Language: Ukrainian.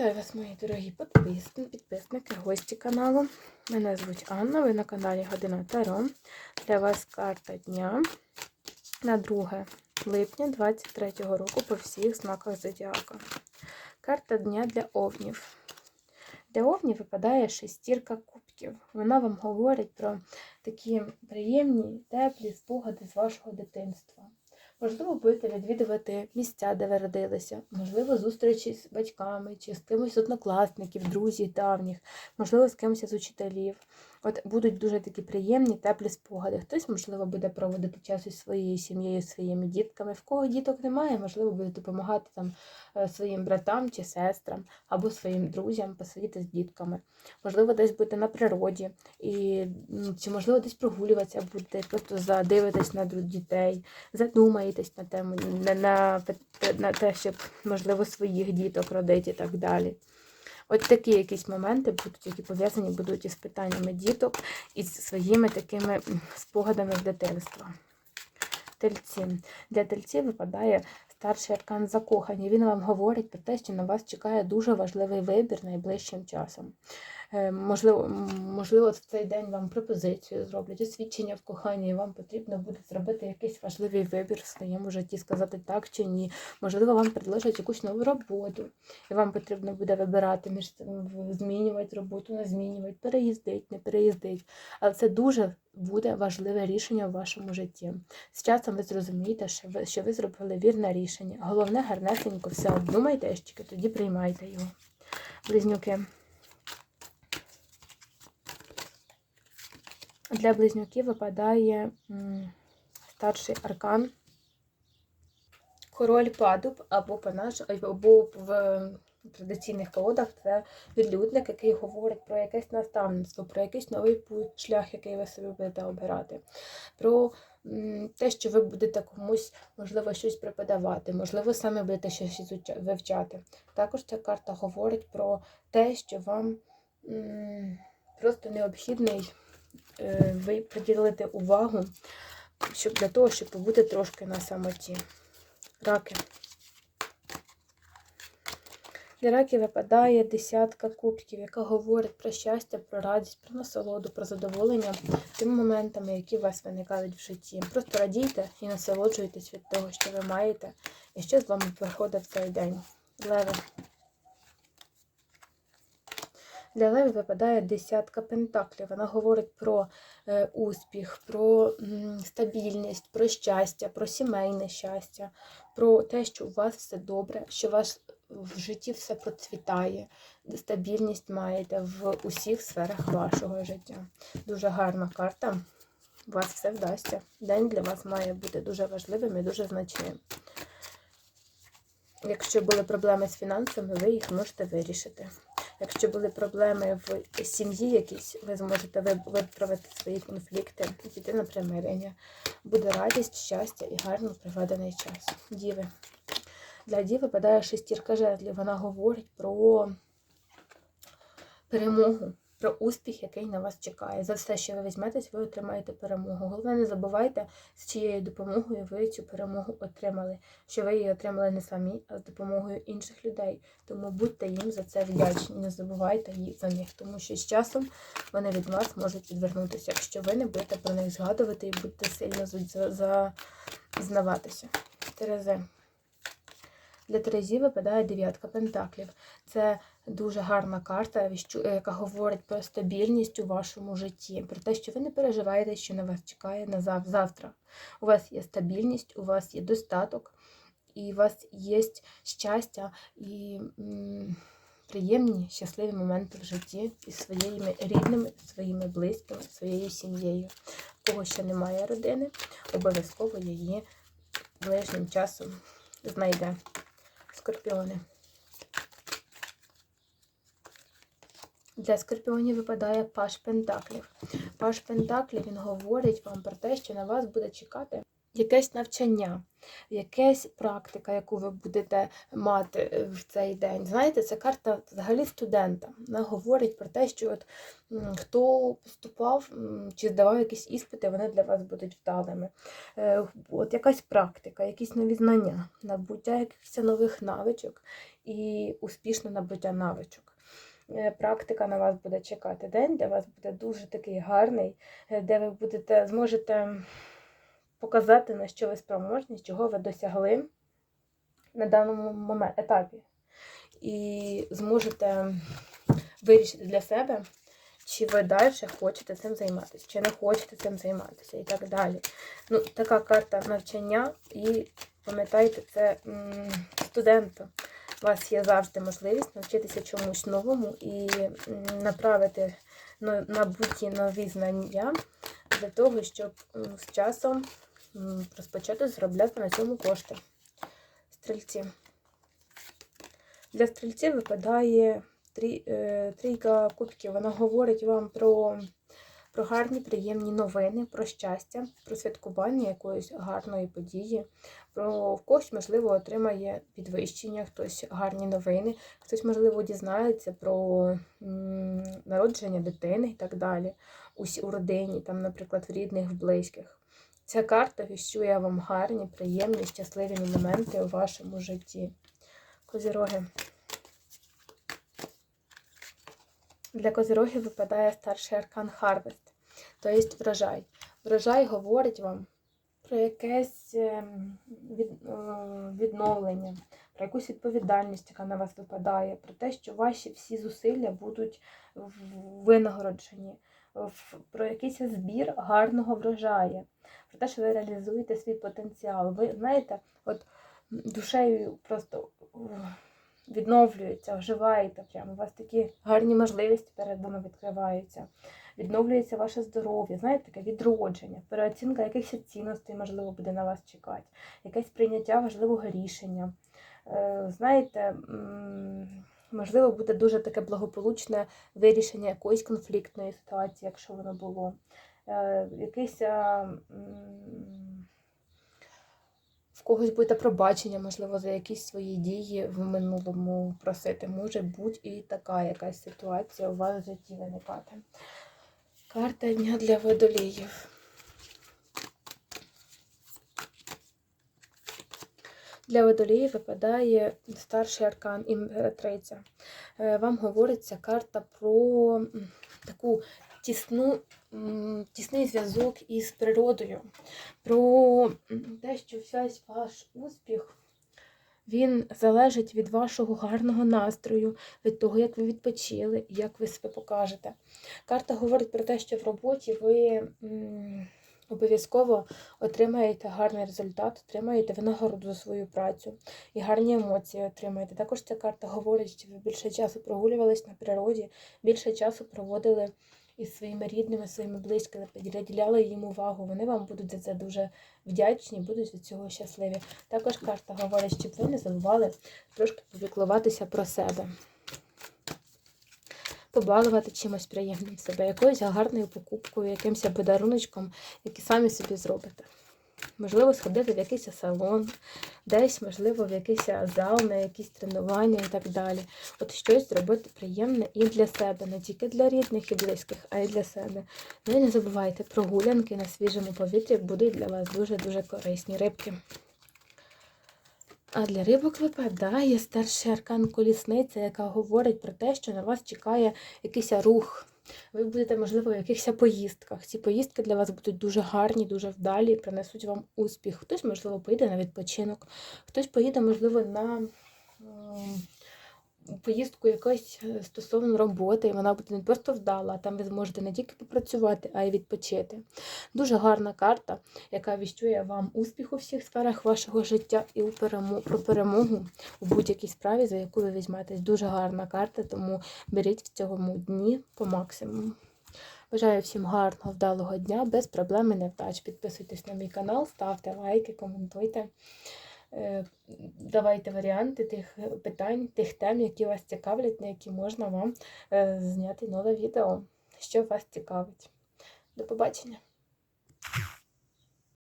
Вітаю вас, мої дорогі підписники, підписники, гості каналу. Мене звуть Анна, ви на каналі Година Таро. Для вас карта дня на 2 липня 2023 року по всіх знаках Зодіака. Карта дня для овнів. Для овнів випадає шестірка кубків. Вона вам говорить про такі приємні, теплі спогади з вашого дитинства. Можливо, будете відвідувати місця, де ви родилися, можливо, зустрічі з батьками чи з кимось однокласників, друзів давніх, можливо, з кимось з учителів. От будуть дуже такі приємні, теплі спогади. Хтось, можливо, буде проводити час із своєю сім'єю, своїми дітками. В кого діток немає, можливо, буде допомагати там е, своїм братам чи сестрам або своїм друзям посидіти з дітками. Можливо, десь будете на природі, і чи можливо десь прогулюватися будете, просто задивитесь на дітей, задумаєтесь на тему, на, на, на те, щоб можливо своїх діток родити і так далі. От такі якісь моменти будуть, які пов'язані будуть із питаннями діток і з своїми такими спогадами з дитинства. Тельці. Для тельців випадає старший аркан закохані. Він вам говорить про те, що на вас чекає дуже важливий вибір найближчим часом. Е, Можливо, можливо, в цей день вам пропозицію зроблять, освідчення в коханні, і вам потрібно буде зробити якийсь важливий вибір в своєму житті, сказати так чи ні. Можливо, вам предложать якусь нову роботу, і вам потрібно буде вибирати між змінювати роботу, не змінювати, переїздить, не переїздить. Але це дуже буде важливе рішення в вашому житті. З часом ви зрозумієте, що ви, що ви зробили вірне рішення. Головне, гарнесенько все обдумайте, тільки тоді приймайте його. Близнюки. Для близнюків випадає старший аркан. Король падуб або по наш, або в традиційних колодах це відлюдник, який говорить про якесь наставництво, про якийсь новий шлях, який ви собі будете обирати, про те, що ви будете комусь, можливо, щось преподавати, можливо, саме будете щось вивчати. Також ця карта говорить про те, що вам просто необхідний ви приділити увагу щоб для того, щоб побути трошки на самоті. Раки. Для раків випадає десятка кубків, яка говорить про щастя, про радість, про насолоду, про задоволення тими моментами, які у вас виникають в житті. Просто радійте і насолоджуйтесь від того, що ви маєте, і що з вами приходить в цей день. Леви. Для Леви випадає десятка пентаклів. Вона говорить про е, успіх, про стабільність, про щастя, про сімейне щастя, про те, що у вас все добре, що у вас в житті все процвітає, стабільність маєте в усіх сферах вашого життя. Дуже гарна карта. У вас все вдасться. День для вас має бути дуже важливим і дуже значним. Якщо були проблеми з фінансами, ви їх можете вирішити. Якщо були проблеми в сім'ї якісь, ви зможете вип- виправити свої конфлікти піти на примирення. Буде радість, щастя і гарно проведений час. Діви. Для діви випадає шестірка жезлів. Вона говорить про перемогу, про успіх, який на вас чекає. За все, що ви візьметесь, ви отримаєте перемогу. Головне, не забувайте, з чиєю допомогою ви цю перемогу отримали. Що ви її отримали не самі, а з допомогою інших людей. Тому будьте їм за це вдячні. Не забувайте їх за них, тому що з часом вони від вас можуть відвернутися, якщо ви не будете про них згадувати і будете сильно за- за- зазнаватися. Терези. Для Терезі випадає дев'ятка пентаклів. Це дуже гарна карта, е, яка говорить про стабільність у вашому житті, про те, що ви не переживаєте, що на вас чекає на зав- завтра. У вас є стабільність, у вас є достаток, і у вас є щастя і приємні, щасливі моменти в житті із своїми рідними, своїми близькими, своєю сім'єю. У кого ще немає родини, обов'язково її ближнім часом знайде. Скорпіони. Для скорпіонів випадає паш Пентаклів. Паш Пентаклів він говорить вам про те, що на вас буде чекати якесь навчання, якась практика, яку ви будете мати е, в цей день. Знаєте, це карта взагалі студента. Вона говорить про те, що от хто поступав чи здавав якісь іспити, вони для вас будуть вдалими. Е, От якась практика, якісь нові знання, набуття якихось нових навичок і успішне набуття навичок. Е, Практика на вас буде чекати. День для вас буде дуже такий гарний, де ви будете зможете показати, на що ви спроможні, чого ви досягли на даному момент, етапі. І зможете вирішити для себе, чи ви далі хочете цим займатися, чи не хочете цим займатися і так далі. Ну, Така карта навчання, і пам'ятайте, це студенту. У вас є завжди можливість навчитися чомусь новому і направити набуті нові знання для того, щоб з часом розпочати заробляти на цьому кошти. Стрільці. Для стрільців випадає е, трійка кубків. Вона говорить вам про, про гарні, приємні новини, про щастя, про святкування якоїсь гарної події. Про когось, можливо, отримає підвищення, хтось гарні новини, хтось, можливо, дізнається про народження дитини і так далі. У родині, там, наприклад, в рідних, в близьких. Ця карта віщує вам гарні, приємні, щасливі моменти у вашому житті. Козіроги. Для козірогів випадає старший аркан Харвест, тобто врожай. Врожай говорить вам про якесь ем, від, відновлення, про якусь відповідальність, яка на вас випадає, про те, що ваші всі зусилля будуть винагороджені, про якийсь збір гарного врожаю, про те, що ви реалізуєте свій потенціал. Ви знаєте, от душею просто відновлюється, оживаєте прямо. У вас такі гарні можливості перед вами відкриваються. Відновлюється ваше здоров'я, знаєте, таке відродження, переоцінка якихось цінностей, можливо, буде на вас чекати, якесь прийняття важливого рішення. Е, Знаєте, можливо, буде дуже таке благополучне вирішення якоїсь конфліктної ситуації, якщо воно було. Е, Якийсь а, в когось буде пробачення, можливо, за якісь свої дії в минулому просити. Може бути і така якась ситуація у вас в житті виникати. Карта дня для водоліїв. Для водоліїв випадає старший аркан імператриця. Е, Вам говориться карта про таку тісну, тісний зв'язок із природою, про те, що весь ваш успіх він залежить від вашого гарного настрою, від того, як ви відпочили, як ви себе покажете. Карта говорить про те, що в роботі ви обов'язково отримаєте гарний результат, отримаєте винагороду за свою працю і гарні емоції отримаєте. Також ця карта говорить, що ви більше часу прогулювались на природі, більше часу проводили із своїми рідними, своїми близькими, приділяли їм увагу. Вони вам будуть за це дуже вдячні, будуть від цього щасливі. Також карта говорить, щоб ви не забували трошки попіклуватися про себе. Побалувати чимось приємним себе, якоюсь гарною покупкою, якимось подаруночком, який самі собі зробите. Можливо, сходити в якийсь салон, десь, можливо, в якийсь зал, на якісь тренування і так далі. От щось зробити приємне і для себе, не тільки для рідних і близьких, а й для себе. Ну і не забувайте, прогулянки на свіжому повітрі будуть для вас дуже-дуже корисні рибки. А для рибок випадає старший аркан колісниця, яка говорить про те, що на вас чекає якийсь рух. Ви будете, можливо, в якихось поїздках. Ці поїздки для вас будуть дуже гарні, дуже вдалі, принесуть вам успіх. Хтось, можливо, поїде на відпочинок, хтось поїде, можливо, на м, поїздку якось е, стосовно роботи, і вона буде не просто вдала, а там ви зможете не тільки попрацювати, а й відпочити. Дуже гарна карта, яка віщує вам успіх у всіх сферах вашого життя і у перемо- про перемогу у будь-якій справі, за яку ви візьметесь. Дуже гарна карта, тому беріть в цьому дні по максимуму. Бажаю всім гарного, вдалого дня, без проблем і невдач. Підписуйтесь на мій канал, ставте лайки, коментуйте. Е, Давайте варіанти тих питань, тих тем, які вас цікавлять, на які можна вам е, зняти нове відео, що вас цікавить. До побачення!